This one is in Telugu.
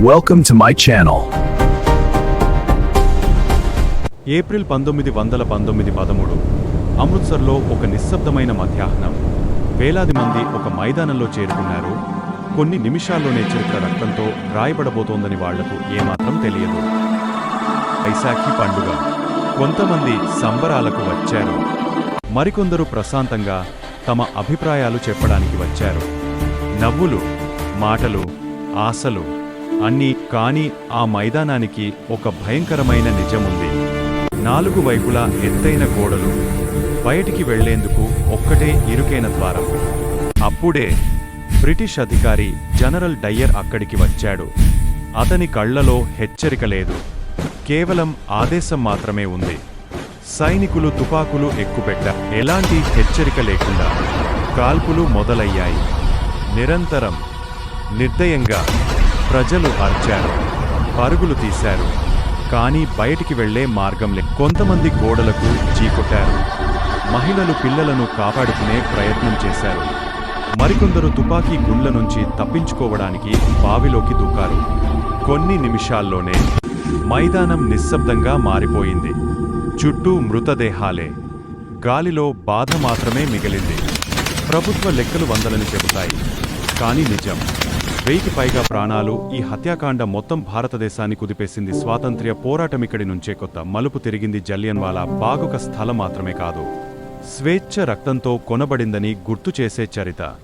Welcome to my channel April పంతొమ్మిది వందల పంతొమ్మిది పదమూడు అమృత్సర్లో ఒక నిశ్శబ్దమైన మధ్యాహ్నం. వేలాది మంది ఒక మైదానంలో చేరుకున్నారు. కొన్ని నిమిషాల్లోనే చరిత్ర రక్తంతో రాయబడబోతోందని వాళ్ళకు ఏమాత్రం తెలియదు. వైశాఖి పండుగ. కొంతమంది సంబరాలకు వచ్చారు. మరికొందరు ప్రశాంతంగా తమ అభిప్రాయాలు చెప్పడానికి వచ్చారు. నవ్వులు మాటలు ఆశలు అన్నీ కాని ఆ మైదానానికి ఒక భయంకరమైన నిజముంది. నాలుగు వైపులా ఎత్తైన గోడలు. బయటికి వెళ్ళేందుకు ఒక్కటే ఇరుకైన ద్వారం. అప్పుడే బ్రిటిష్ అధికారి జనరల్ డయ్యర్ అక్కడికి వచ్చాడు. అతని కళ్ళలో హెచ్చరిక లేదు. కేవలం ఆదేశం మాత్రమే ఉంది. సైనికులు తుపాకులు ఎక్కుపెట్ట ఎలాంటి హెచ్చరిక లేకుండా కాల్పులు మొదలయ్యాయి. నిరంతరం నిర్దయంగా ప్రజలు అర్చారు పరుగులు తీశారు కానీ బయటికి వెళ్ళే మార్గం లే కొంతమంది గోడలకు చీకొట్టారు మహిళలు పిల్లలను కాపాడుకునే ప్రయత్నం చేశారు. మరికొందరు తుపాకీ గుండ్ల నుంచి తప్పించుకోవడానికి బావిలోకి దూకారు. కొన్ని నిమిషాల్లోనే మైదానం నిశ్శబ్దంగా మారిపోయింది. చుట్టూ మృతదేహాలే. గాలిలో బాధ మాత్రమే మిగిలింది. ప్రభుత్వ లెక్కలు వందలని చెబుతాయి. కానీ నిజం. వెయ్యికి పైగా ప్రాణాలు ఈ హత్యాకాండ మొత్తం భారతదేశాన్ని కుదిపేసింది. స్వాతంత్ర్య పోరాటమిక్కడి నుంచే కొత్త. మలుపు తిరిగింది జలియన్వాలా. బాగుక స్థలం మాత్రమే కాదు. స్వేచ్ఛ రక్తంతో కొనబడిందని గుర్తు చేసే చరిత.